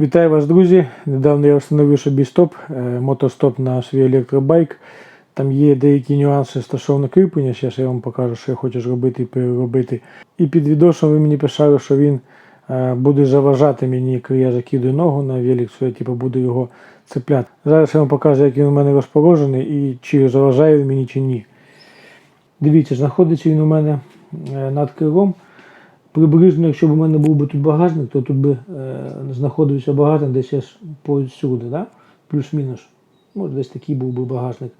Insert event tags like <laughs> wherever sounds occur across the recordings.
Вітаю вас, друзі! Недавно я встановив собі стоп, е, мотостоп на свій електробайк. Там є деякі нюанси стосовно кріплення. Зараз я вам покажу, що я хочу зробити і переробити. І під відосом ви мені писали, що він е, буде заважати мені, коли я закидаю ногу на велик, що я типу, буду його цепляти. Зараз я вам покажу, як він у мене розположений і чи заважає він мені чи ні. Дивіться, знаходиться він у мене е, над крилом. Приблизно, якщо б у мене був би тут багажник, то тут би е, знаходився багажник десь аж посюди, да? плюс-мінус. Може, десь такий був би багажник.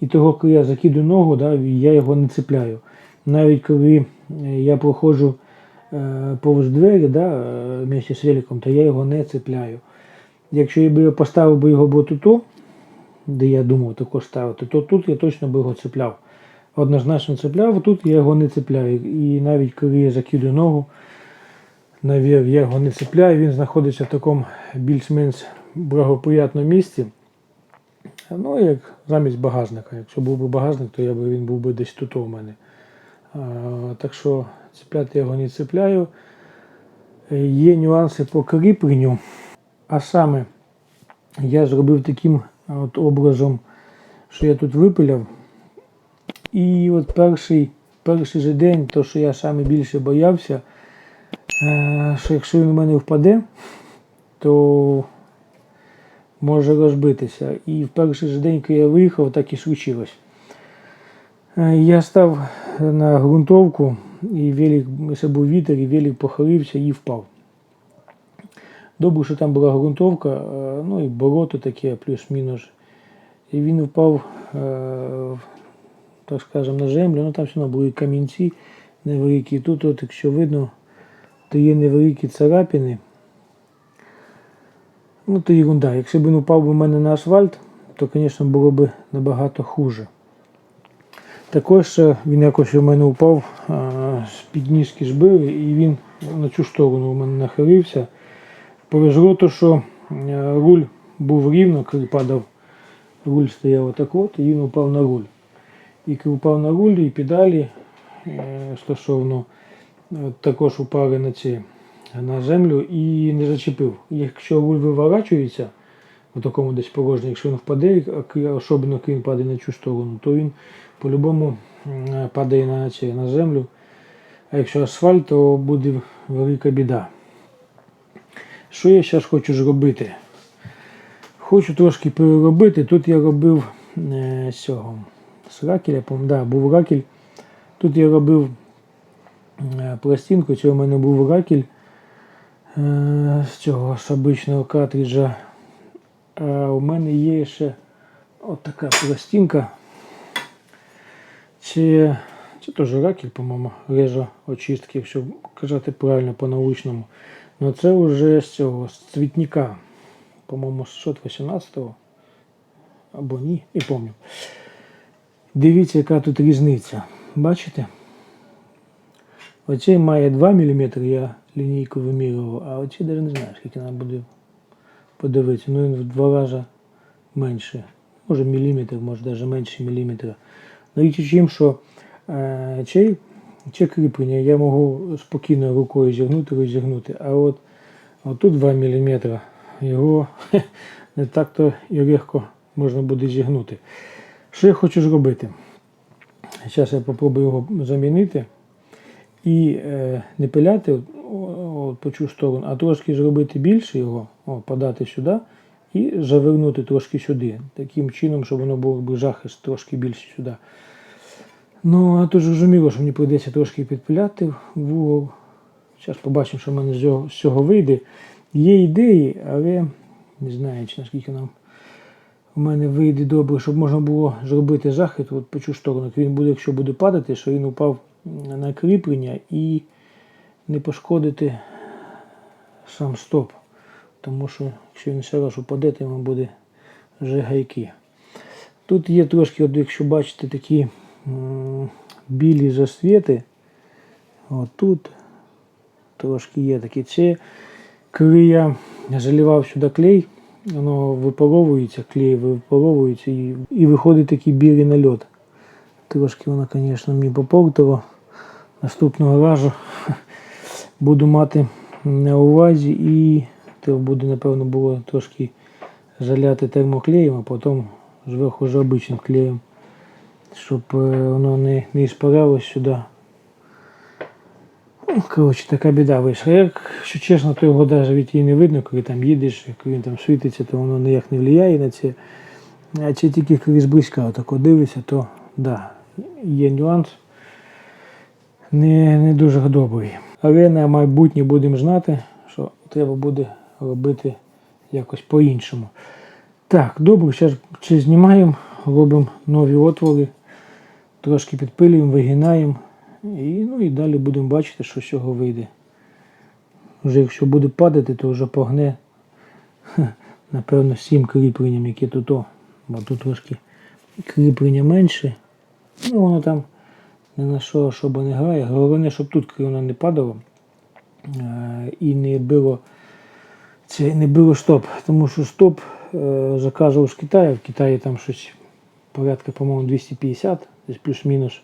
І того, коли я закидую ногу, да, я його не цепляю. Навіть коли е, я проходжу е, повз двері да, е, вместе з великом, то я його не цепляю. Якщо я би поставив би його тут, де я думав також ставити, то тут я точно би його цепляв. Однозначно цепляв, тут я його не цепляю. І навіть коли я закидую ногу, я його не цепляю, він знаходиться в такому більш-менш благоприятному місці. Ну, як замість багажника. Якщо був би багажник, то я би, він був би десь тут у мене. А, так що цепляти я його не цепляю. Є нюанси по кріпленню. А саме я зробив таким от образом, що я тут випиляв. І от перший, перший же день, то що я саме більше боявся, е, що якщо він у мене впаде, то може розбитися. І в перший же день, коли я виїхав, так і случилось. Е, Я став на ґрунтовку, і велик, це був вітер, і велик похилився і впав. Добре, що там була ґрунтовка, е, ну і болото таке, плюс-мінус. І він впав, так скажемо, на землю, ну там все одно були камінці невеликі. І Тут, от, якщо видно, то є невеликі царапини. Ну, то ерунда. Якщо б він упав у мене на асфальт, то, звісно, було б набагато хуже. Також е, він якось у мене упав, а, з підніжки збили, і він на цю сторону у мене нахилився. Повезло то, що е, руль був рівно, коли падав, руль стояв отак от, і він упав на руль. Коли упав на руль, і педалі е, стосовно е, також упали на ці на землю і не зачепив. Якщо руль виворачується в такому десь положенні, якщо він впаде, особливо коли він падає на цю сторону, то він по-любому падає на, ці, на землю. А якщо асфальт, то буде велика біда. Що я зараз хочу зробити? Хочу трошки переробити. Тут я робив е, з цього з ракеля, да, був ракель. Тут я робив е, пластинку, це у мене був ракель е, з цього з обичного картриджа. А у мене є ще от така пластинка. Це, це теж ракель, по-моєму, режа очистки, якщо казати правильно по-научному. Ну це вже з цього, з цвітника. По-моєму, з 618-го. Або ні, не пам'ятаю. Дивіться, яка тут різниця. Бачите? Оцей має 2 мм, я лінійку вимірював, а оцей навіть не знаю, скільки нам буде подивитися. Ну він в два рази менше. Може міліметр, може навіть менше міліметра. Ну річ чим, що е, цей, це кріплення я можу спокійно рукою зігнути, розігнути, а от, тут 2 мм його <laughs> не так-то і легко можна буде зігнути. Що я хочу зробити? Зараз я спробую його замінити і е, не пиляти по цю сторону, а трошки зробити більше його, о, подати сюди і завернути трошки сюди. Таким чином, щоб воно було захист трошки більше сюди. Ну, а то зрозуміло, що мені прийдеться трошки підпиляти в угол. Зараз побачимо, що в мене з цього вийде. Є ідеї, але не знаю, чи наскільки нам у мене вийде добре, щоб можна було зробити захист от по цю сторону. Він буде, якщо буде падати, що він упав на кріплення і не пошкодити сам стоп. Тому що якщо він ще раз упаде, то йому буде вже гайки. Тут є трошки, от якщо бачите, такі білі засвіти. От тут трошки є такі. Це коли я заливав сюди клей, воно випаровується, клей випаровується і, і виходить такий білий нальот. Трошки воно, звісно, мені попортило. Наступного разу <laughs> буду мати на увазі і Треба буде, напевно, було трошки заляти термоклеєм, а потім зверху вже обичним клеєм, щоб е, воно не, не іспарялось сюди. Ну, коротше, така біда вийшла. Як, якщо чесно, то його навіть її не видно, коли там їдеш, коли він там світиться, то воно ніяк не впливає на це. А чи тільки коли зблизька отако дивишся, то да, є нюанс. Не, не дуже добрий. Але на майбутнє будемо знати, що треба буде робити якось по-іншому. Так, добре, зараз чи знімаємо, робимо нові отвори, трошки підпилюємо, вигинаємо. І, ну, і далі будемо бачити, що з цього вийде. Вже якщо буде падати, то вже погне, напевно, сім кріпленням, які тут. О, бо тут трошки кріплення менше. Ну, воно там не на що особо не грає. Головне, щоб тут воно не падало е, і не було, це не було стоп. Тому що стоп е, заказував з Китаю. В Китаї там щось порядка, по-моєму, 250, десь плюс-мінус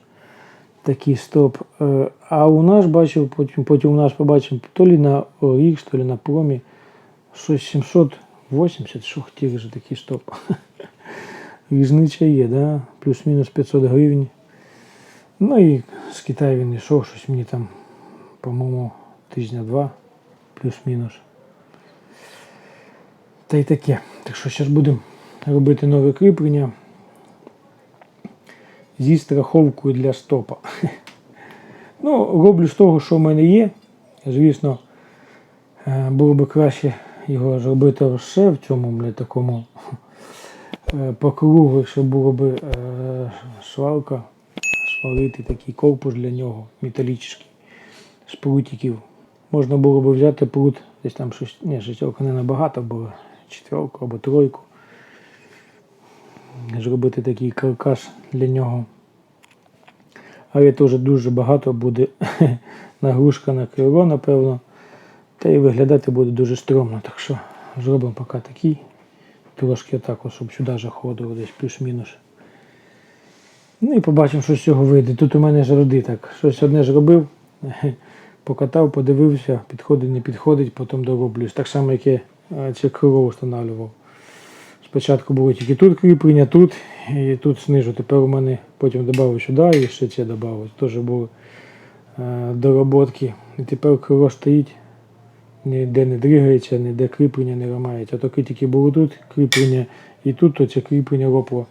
такий стоп. Е, А у нас бачив, потім, потім у нас побачив то лі на OX, то лі на промі щось 780, що хотіли вже такий стоп. <laughs> Різниця є, да? плюс-мінус 500 гривень. Ну і з Китаю він йшов, щось мені там, по-моєму, тижня два, плюс-мінус. Та й таке. Так що зараз будемо робити нове кріплення зі страховкою для стопа. <laughs> Ну, роблю з того, що в мене є. Звісно, е, було б краще його зробити ще в цьому бля, такому е, по кругу, щоб було б е, свалка, свалити такий корпус для нього, металічний, з прутиків. Можна було б взяти прут, десь там щось, ні, шестерка не набагато було, четверку або тройку. Зробити такий каркас для нього. Але теж дуже багато буде <laughs> нагрузка на крило, напевно. Та і виглядати буде дуже стрьомно. Так що зробимо поки такий. Трошки ось, щоб сюди заходило десь плюс-мінус. Ну і побачимо, що з цього вийде. Тут у мене завжди так. Щось одне зробив, <laughs> покатав, подивився, підходить, не підходить, потім дороблюсь. Так само, як я е, це крило встановлював. Спочатку було тільки тут кріплення, тут і тут знизу. Тепер у мене потім додав сюди і ще це додав. Теж були е, дороботки. І тепер крило стоїть, ніде не дригається, ніде кріплення не ламається. А тільки було тут кріплення і тут то це кріплення лопло.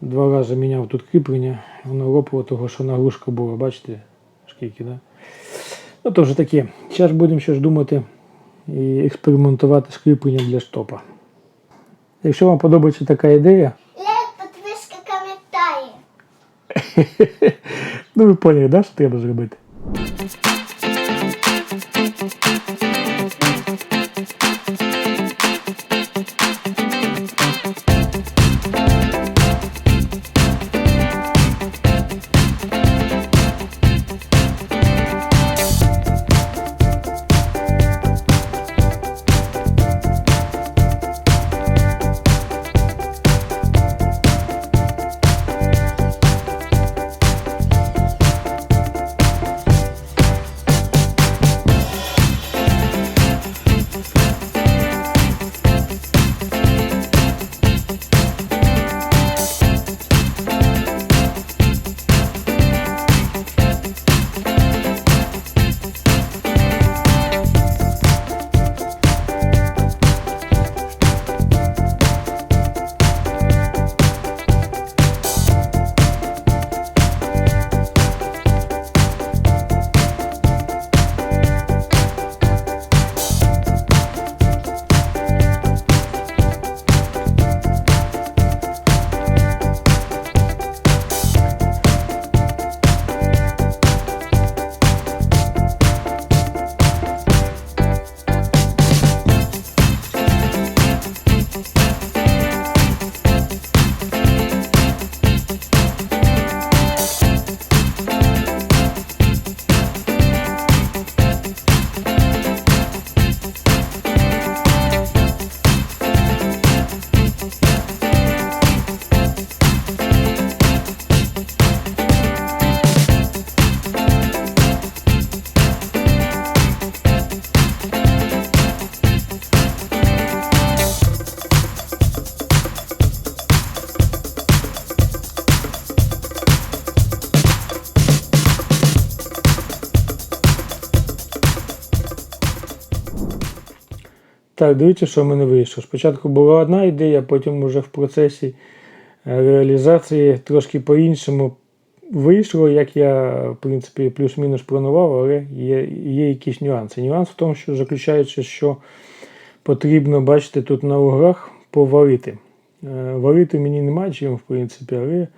Два рази міняв тут кріплення, воно лопло, того що нагрузка була, бачите, скільки, да? Ну то вже таке. Зараз будемо щось думати і експериментувати з кріпленням для стопа. Якщо вам подобається така ідея, Лайк, підписка, коментарі. <laughs> ну ви поняли, да, що треба зробити? Так, дивіться, що в мене вийшло. Спочатку була одна ідея, потім вже в процесі е, реалізації трошки по-іншому вийшло, як я, в принципі, плюс-мінус планував, але є, є якісь нюанси. Нюанс в тому, що заключається, що потрібно, бачите, тут на углах поварити. Е, Варити мені немає чим, в принципі, але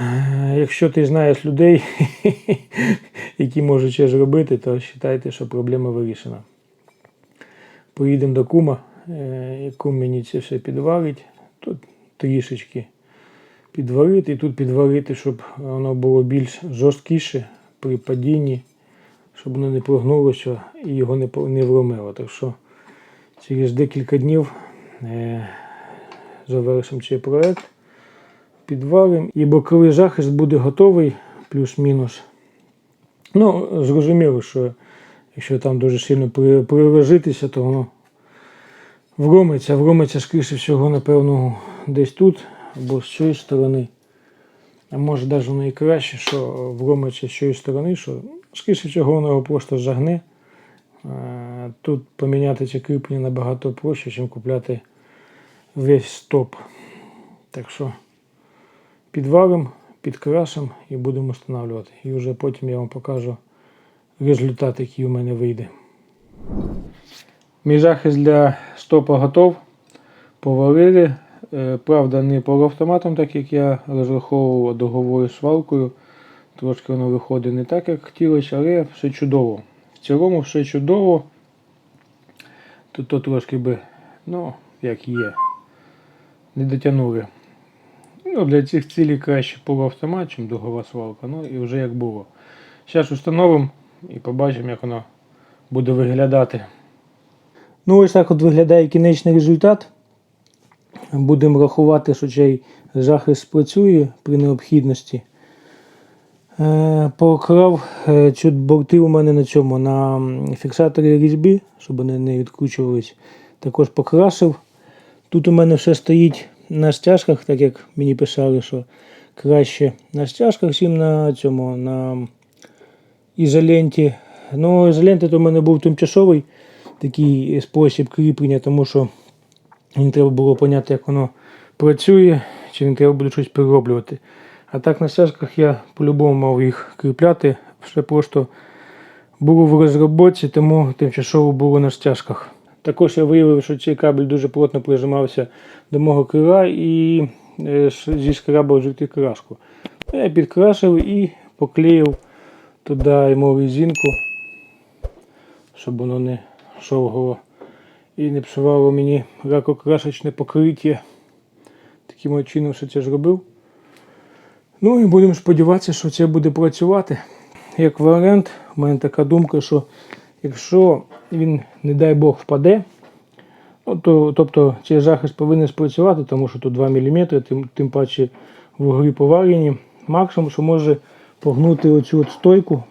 е, якщо ти знаєш людей, <laughs> які можуть щось робити, то вважайте, що проблема вирішена. Поїдемо до кума, е, кум мені це все підварить. Тут трішечки підварити, і тут підварити, щоб воно було більш жорсткіше при падінні, щоб воно не прогнулося і його не, не вломило. Так що через декілька днів е, завершимо цей проект, підваримо, і боковий захист буде готовий, плюс-мінус. Ну, зрозуміло, що якщо там дуже сильно при- то воно вломиться, вломиться, скоріше всього, напевно, десь тут або з цієї сторони. А може навіть воно і краще, що вломиться з цієї сторони, що скоріше всього воно його просто загне. Тут поміняти ці кріплення набагато проще, ніж купляти весь стоп. Так що підваримо, підкрасимо і будемо встановлювати. І вже потім я вам покажу результат, який у мене вийде. Мій захист для стопа готов. Поварили. Е, Правда, не полуавтоматом, так як я розраховував а дуговою свалкою. Трошки воно виходить не так, як хотілося, але все чудово. В цілому все чудово. Тут то трошки би, ну, як є, не дотягнули. Ну, для цих цілей краще полуавтомат, ніж дугова свалка. Ну і вже як було. Зараз встановимо і побачимо, як воно буде виглядати. Ну, ось так от виглядає кінечний результат. Будемо рахувати, що цей захист спрацює при необхідності. Е, Покрав е, чуть борти у мене на цьому на фіксаторі різьбі, щоб вони не відкручувались. Також покрасив. Тут у мене все стоїть на стяжках, так як мені писали, що краще на стяжках, чим на цьому на ізоленті. Ну, ізоленти то в мене був тимчасовий такий спосіб кріплення, тому що мені треба було поняти, як воно працює, чи не треба буде щось перероблювати. А так на стяжках я по-любому мав їх кріпляти. Все просто було в розробці, тому тимчасово було на стяжках. Також я виявив, що цей кабель дуже плотно прижимався до мого крила і е, ш- жити краску. Я підкрасив і поклеїв туди йому резинку, щоб воно не шовгало і не псувало мені ракокрасочне покриття. Таким чином все це зробив. Ну і будемо сподіватися, що це буде працювати. Як варіант, у мене така думка, що якщо він, не дай Бог, впаде, ну, то, тобто цей захист повинен спрацювати, тому що тут 2 мм, тим, тим паче вуглі поварені. Максимум, що може погнути оцю от стойку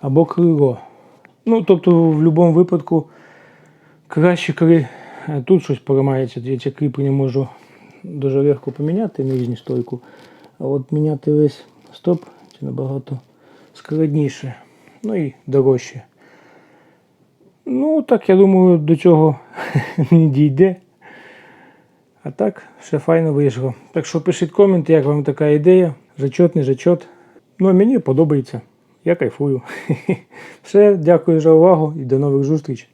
або крило. Ну, тобто, в будь-якому випадку краще, коли е, тут щось поламається, я це кріплення можу дуже легко поміняти нижню стойку. А от міняти весь стоп це набагато складніше. Ну і дорожче. Ну, так, я думаю, до цього <laughs> не дійде. А так, все файно вийшло. Так що пишіть коменти, як вам така ідея. Зачот, не зачот. Ну, а мені подобається. Я кайфую. <laughs> Все, дякую за увагу і до нових зустрічей.